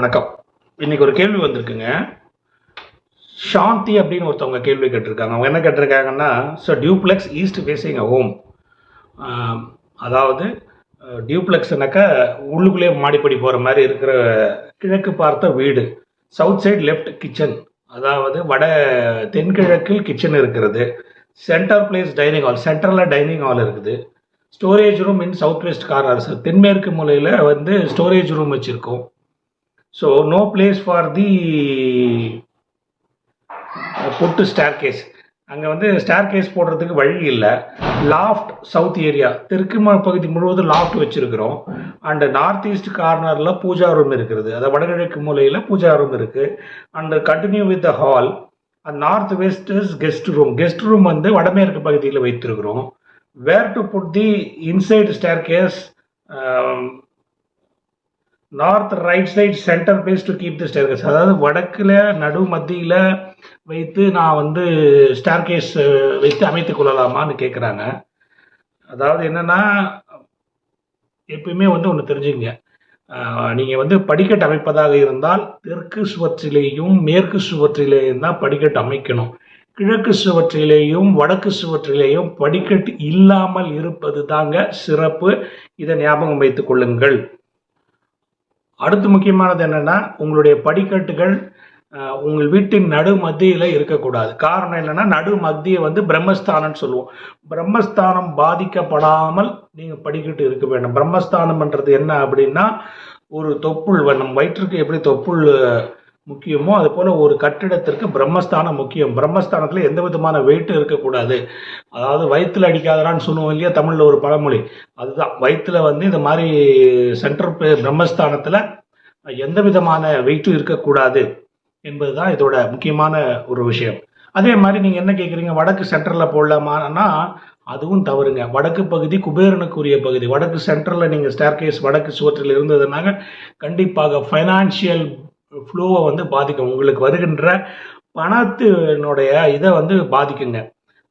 வணக்கம். இன்னைக்கு ஒரு கேள்வி வந்திருக்குங்க. சாந்தி அப்படின்னு ஒருத்தவங்க கேள்வி கேட்டிருக்காங்க. அவங்க என்ன கேட்டிருக்காங்கன்னா so duplex east facing a home அதாவது டியூப்ளெக்ஸ்னாக்கா உள்ளுக்குள்ளேயே மாடிப்படி போகிற மாதிரி இருக்கிற கிழக்கு பார்த்த வீடு. சவுத் சைடு லெஃப்ட் கிச்சன் அதாவது வட தென்கிழக்கில் கிச்சன் இருக்கிறது. சென்டர் பிளேஸ் டைனிங் ஹால் சென்டரில் டைனிங் ஹால் இருக்குது. Storage room in south west corner தென்மேற்கு மூலையில் வந்து ஸ்டோரேஜ் ரூம் வச்சுருக்கோம். So no place for the put staircase அங்கே வந்து ஸ்டார் கேஸ் போடுறதுக்கு வழி இல்லை. லாஃப்ட் சவுத் ஏரியா தெற்கு பகுதி முழுவதும் லாஃப்ட் வச்சுருக்கிறோம். அண்ட் நார்த் ஈஸ்ட் கார்னரில் பூஜா ரூம் இருக்கிறது அதாவது வடகிழக்கு மூலையில் பூஜா ரூம் இருக்குது and continue with the hall and north west is guest room guest room வந்து வடமேற்கு பகுதியில் வைத்திருக்கிறோம். Where to put the inside staircase north right side centre place to keep the staircase அதாவது வடக்கில் நடு மத்தியில் வைத்து நான் வந்து ஸ்டேர்கேஸ் வைத்து அமைத்து கொள்ளலாமான்னு கேட்குறாங்க அதாவது என்னன்னா எப்பயுமே வந்து ஒன்று தெரிஞ்சுங்க நீங்கள் வந்து படிக்கட்டு அமைப்பதாக இருந்தால் தெற்கு சுவற்றிலேயும் மேற்கு சுவற்றிலேயும் தான் படிக்கட்டு அமைக்கணும். கிழக்கு சுவற்றிலேயும் வடக்கு சுவற்றிலேயும் படிக்கட்டு இல்லாமல் இருப்பது தாங்க சிறப்பு. இதை ஞாபகம் வைத்துக் கொள்ளுங்கள். அடுத்து முக்கியமானது என்னென்னா உங்களுடைய படிக்கட்டுகள் உங்கள் வீட்டின் நடு மத்தியில் இருக்கக்கூடாது. காரணம் என்னென்னா நடு மத்தியை வந்து பிரம்மஸ்தானம்னு சொல்லுவோம். பிரம்மஸ்தானம் பாதிக்கப்படாமல் நீங்கள் படிக்கட்டு இருக்க வேண்டும். பிரம்மஸ்தானம்ன்றது என்ன அப்படின்னா ஒரு தொப்புள் நம்ம வயிற்றுக்கு எப்படி தொப்புள் முக்கியமோ அது போல ஒரு கட்டிடத்திற்கு பிரம்மஸ்தானம் முக்கியம். பிரம்மஸ்தானத்தில் எந்த விதமான வெயிட்டும் இருக்கக்கூடாது. அதாவது வயிற்றுல அடிக்காதரான்னு சொல்லுவோம் இல்லையா தமிழில் ஒரு பழமொழி. அதுதான். வயிற்றுல வந்து இந்த மாதிரி சென்டர் பிரம்மஸ்தானத்தில் எந்த விதமான வெயிட்டும் இருக்கக்கூடாது என்பது தான் இதோட முக்கியமான ஒரு விஷயம். அதே மாதிரி நீங்கள் என்ன கேட்குறீங்க வடக்கு சென்டரில் போடலாமான்னா அதுவும் தவறுங்க. வடக்கு பகுதி குபேரனுக்குரிய பகுதி. வடக்கு சென்டரில் நீங்கள் ஸ்டேர்கேஸ் வடக்கு சுவற்றில் இருந்ததுனாங்க கண்டிப்பாக ஃபைனான்சியல் ஃப்ளோவை வந்து பாதிக்கும். உங்களுக்கு வருகின்ற பணத்தினுடைய இதை வந்து பாதிக்குங்க.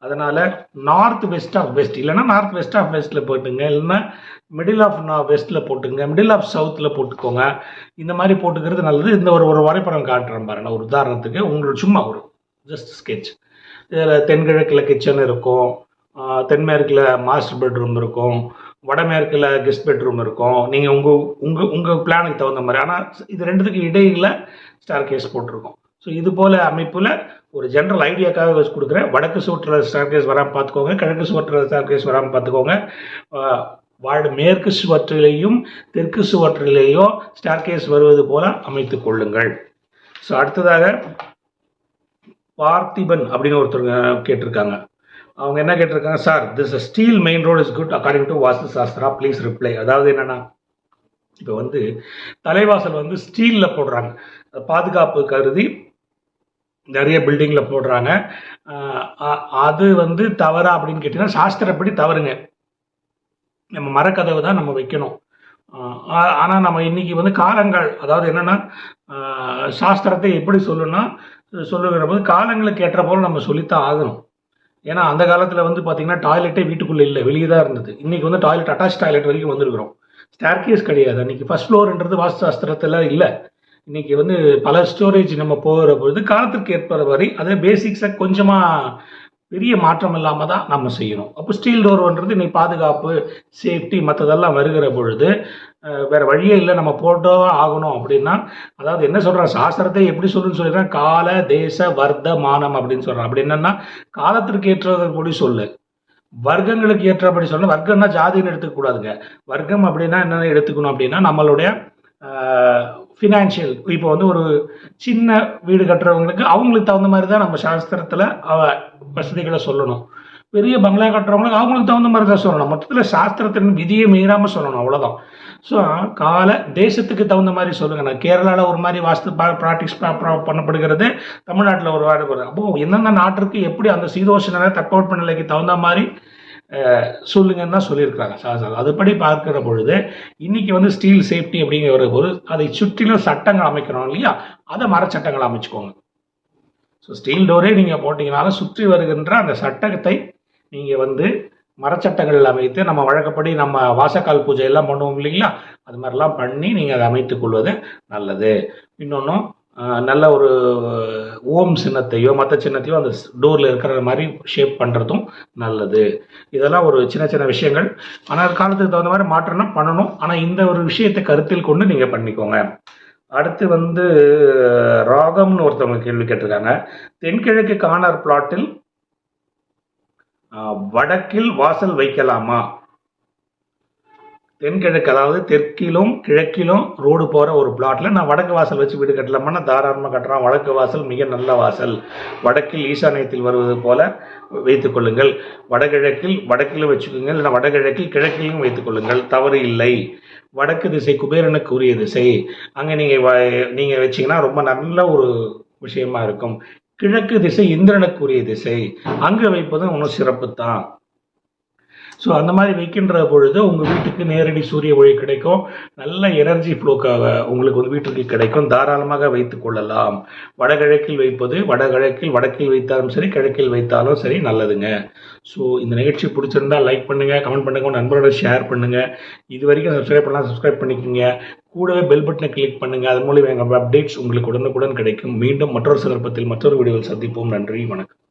அதனால் நார்த் வெஸ்ட் ஆஃப் வெஸ்ட் இல்லைன்னா நார்த் வெஸ்ட் ஆஃப் வெஸ்ட்டில் போட்டுங்க. இல்லைன்னா மிடில் ஆஃப் வெஸ்ட்டில் போட்டுங்க. மிடில் ஆஃப் சவுத்தில் போட்டுக்கோங்க. இந்த மாதிரி போட்டுக்கிறது நல்லது. இந்த ஒரு ஒரு வரைபடம் காட்டுறேன் பாருங்க. ஒரு உதாரணத்துக்கு உங்களுக்கு சும்மா ஒரு ஜஸ்ட் ஸ்கெட்ச் இதில் தென்கிழக்கில் கிச்சன் இருக்கும். தென்மேற்கில் மாஸ்டர் பெட்ரூம் இருக்கும். வடமேற்கில் கெஸ்ட் பெட்ரூம் இருக்கும். நீங்கள் உங்கள் உங்கள் உங்கள் பிளானுக்கு தகுந்த மாதிரி. ஆனால் இது ரெண்டுத்துக்கு இடையில ஸ்டார் கேஸ் போட்டிருக்கோம். ஸோ இது போல் அமைப்பில் ஒரு ஜென்ரல் ஐடியாக்காக வச்சு கொடுக்குறேன். வடக்கு சுவற்றில் ஸ்டார் கேஸ் வராமல் பார்த்துக்கோங்க. கிழக்கு சுவற்றில் ஸ்டார் கேஸ் வராமல் பார்த்துக்கோங்க. ஆஹ் மேற்கு சுவற்றிலேயும் தெற்கு சுவற்றிலேயோ ஸ்டார் கேஸ் வருவது போல அமைத்துக் கொள்ளுங்கள். ஸோ அடுத்ததாக பார்த்திபன் அப்படின்னு ஒருத்தர் கேட்டிருக்காங்க. அவங்க என்ன கேட்டிருக்காங்க? Sir this steel main road is good according to vastu shastra please reply அதாவது என்னன்னா இப்போ வந்து தலைவாசல் வந்து ஸ்டீலில் போடுறாங்க. பாதுகாப்பு கருதி நிறைய பில்டிங்கில் போடுறாங்க. அ- அது வந்து தவறா அப்படின்னு கேட்டிங்கன்னா சாஸ்திரப்படி தவறுங்க. நம்ம மரக்கதவு தான் நம்ம வைக்கணும். ஆனால் நம்ம இன்னைக்கு வந்து காலங்கள் அதாவது என்னன்னா சாஸ்திரத்தை எப்படி சொல்லணும்னா சொல்லுகிற போது காலங்களுக்கு ஏற்ற போல நம்ம சொல்லித்தான் ஆகணும். ஏன்னா அந்த காலத்தில் வந்து பார்த்தீங்கன்னா டாய்லெட்டே வீட்டுக்குள்ளே இல்லை. வெளியே தான் இருந்தது. இன்றைக்கி வந்து டாய்லெட் அட்டாச் டாய்லெட் வரைக்கும் வந்திருக்கிறோம். ஸ்டேர்கேஸ் கிடையாது. அன்றைக்கி ஃபஸ்ட் ஃப்ளோர்ன்றது வாஸ்து சாஸ்திரத்தில் இல்லை. இன்னைக்கு வந்து பல ஸ்டோரேஜ் நம்ம போகிற பொழுது காலத்திற்கு ஏற்ப வரை அதே பேசிக்ஸை கொஞ்சமாக பெரிய மாற்றம் இல்லாமல் தான் நம்ம செய்யணும். அப்போ ஸ்டீல் டோர்ன்றது இன்னைக்கு பாதுகாப்பு சேஃப்டி மற்றதெல்லாம் வருகிற பொழுது வேறு வேற வழியே இல்லை நம்ம போட்டோ ஆகணும் அப்படின்னா அதாவது என்ன சொல்றான் சாஸ்திரத்தை எப்படி சொல்லுன்னு சொல்லிடுறேன் கால தேச வர்த்தமானம் அப்படின்னு சொல்றான். அப்படி என்னன்னா காலத்திற்கு ஏற்றபடி சொல்லு. வர்க்கங்களுக்கு ஏற்றபடி சொல்லணும். வர்க்கம்னா ஜாதின்னு எடுத்துக்க கூடாதுங்க. வர்க்கம் அப்படின்னா என்னென்ன எடுத்துக்கணும் அப்படின்னா நம்மளுடைய ஃபினான்ஷியல் இப்போ வந்து ஒரு சின்ன வீடு கட்டுறவங்களுக்கு அவங்களுக்கு தகுந்த மாதிரி தான் நம்ம சாஸ்திரத்தில் வசதிகளை சொல்லணும். பெரிய பங்களா கட்டுறவங்களுக்கு அவங்களுக்கு தகுந்த மாதிரி தான் சொல்லணும். மொத்தத்தில் சாஸ்திரத்தின் விதியை மீறாமல் சொல்லணும் அவ்வளோதான் ஸோ கால தேசத்துக்கு தகுந்த மாதிரி சொல்லுங்க. நான் கேரளாவில் ஒரு மாதிரி வாஸ்து ப்ராக்டிஸ் பண்ணப்படுகிறது. தமிழ்நாட்டில் ஒரு வாரம் அப்போது எந்தெந்த நாட்டிற்கு எப்படி அந்த சீதோஷ நிலை தட்பவெட்ப நிலைக்கு தகுந்த மாதிரி சொல்லுங்கன்னு தான் சொல்லியிருக்கிறாங்க சாஸ்திரம் அதுபடி பார்க்கிற பொழுது இன்னைக்கு வந்து ஸ்டீல் சேஃப்டி அப்படிங்கிற ஒரு அதை சுற்றிலும் சட்டங்கள் அமைக்கிறோம் இல்லையா? அதை மரச்சட்டங்கள் அமைச்சுக்கோங்க. ஸோ ஸ்டீல் டோரே நீங்கள் போட்டிங்கனாலும் சுற்றி வருகின்ற அந்த சட்டத்தை நீங்கள் வந்து மரச்சட்டங்கள் அமைத்து நம்ம வழக்கப்படி நம்ம வாசக்கால் பூஜை எல்லாம் பண்ணுவோம் இல்லைங்களா? அது மாதிரிலாம் பண்ணி நீங்கள் அதை அமைத்துக் கொள்வது நல்லது. இன்னொன்றும் நல்ல ஒரு ஓம் சின்னத்தையோ மற்ற சின்னத்தையோ அந்த டோரில் இருக்கிற மாதிரி ஷேப் பண்ணுறதும் நல்லது. இதெல்லாம் ஒரு சின்ன சின்ன விஷயங்கள். ஆனால் காலத்துக்கு தகுந்த மாதிரி மாற்றம்னா பண்ணணும். ஆனால் இந்த ஒரு விஷயத்தை கருத்தில் கொண்டு நீங்கள் பண்ணிக்கோங்க. அடுத்து வந்து ராகம்னு ஒருத்தவங்க கேள்வி கேட்டிருக்காங்க. தென்கிழக்கு கார்னர் பிளாட்டில் வடக்கில் வாசல் வைக்கலாமா? தென்கிழக்கு அதாவது தெற்கிலும் கிழக்கிலும் ரோடு போகிற ஒரு பிளாட்டில் நான் வடக்கு வாசல் வச்சு வீடு கட்டலாமா தாராளமாக கட்டுறான் வடக்கு வாசல் மிக நல்ல வாசல். வடக்கில் ஈசானியத்தில் வருவது போல வைத்துக் கொள்ளுங்கள். வடகிழக்கில் வடக்கிலும் வச்சுக்கோங்க. இல்லைன்னா வடகிழக்கில் கிழக்கிலும் வைத்துக் கொள்ளுங்கள். தவறு இல்லை. வடக்கு திசை குபேரனுக்கு உரிய திசை. அங்கே நீங்கள் நீங்கள் வச்சிங்கன்னா ரொம்ப நல்ல ஒரு விஷயமா இருக்கும். கிழக்கு திசை இந்திரனுக்கு உரிய திசை. அங்கே வைப்பதும் ஒன்றும் சிறப்பு தான் ஸோ அந்த மாதிரி வைக்கின்ற பொழுது உங்கள் வீட்டுக்கு நேரடி சூரிய ஒளி கிடைக்கும். நல்ல எனர்ஜி ஃப்ளோக்காக உங்களுக்கு வந்து வீட்டுக்கு கிடைக்கும். தாராளமாக வைத்துக் கொள்ளலாம். வடகிழக்கில் வைப்பது வடகிழக்கில் வடக்கில் வைத்தாலும் சரி கிழக்கில் வைத்தாலும் சரி நல்லதுங்க. ஸோ இந்த நிகழ்ச்சி பிடிச்சிருந்தா லைக் பண்ணுங்கள் கமெண்ட் பண்ணுங்கள் நண்பரோட ஷேர் பண்ணுங்கள் இது வரைக்கும் சப்ஸ்கிரைப் பண்ணலாம் சப்ஸ்கிரைப் பண்ணிக்கோங்க. கூடவே பெல் பட்டனை கிளிக் பண்ணுங்கள் அதன் மூலம் எங்கள் அப்டேட்ஸ் உங்களுக்கு உடனுக்குடன் கிடைக்கும். மீண்டும் மற்றொரு சந்தர்ப்பத்தில் மற்றொரு வீடியோவில் சந்திப்போம். நன்றி வணக்கம்.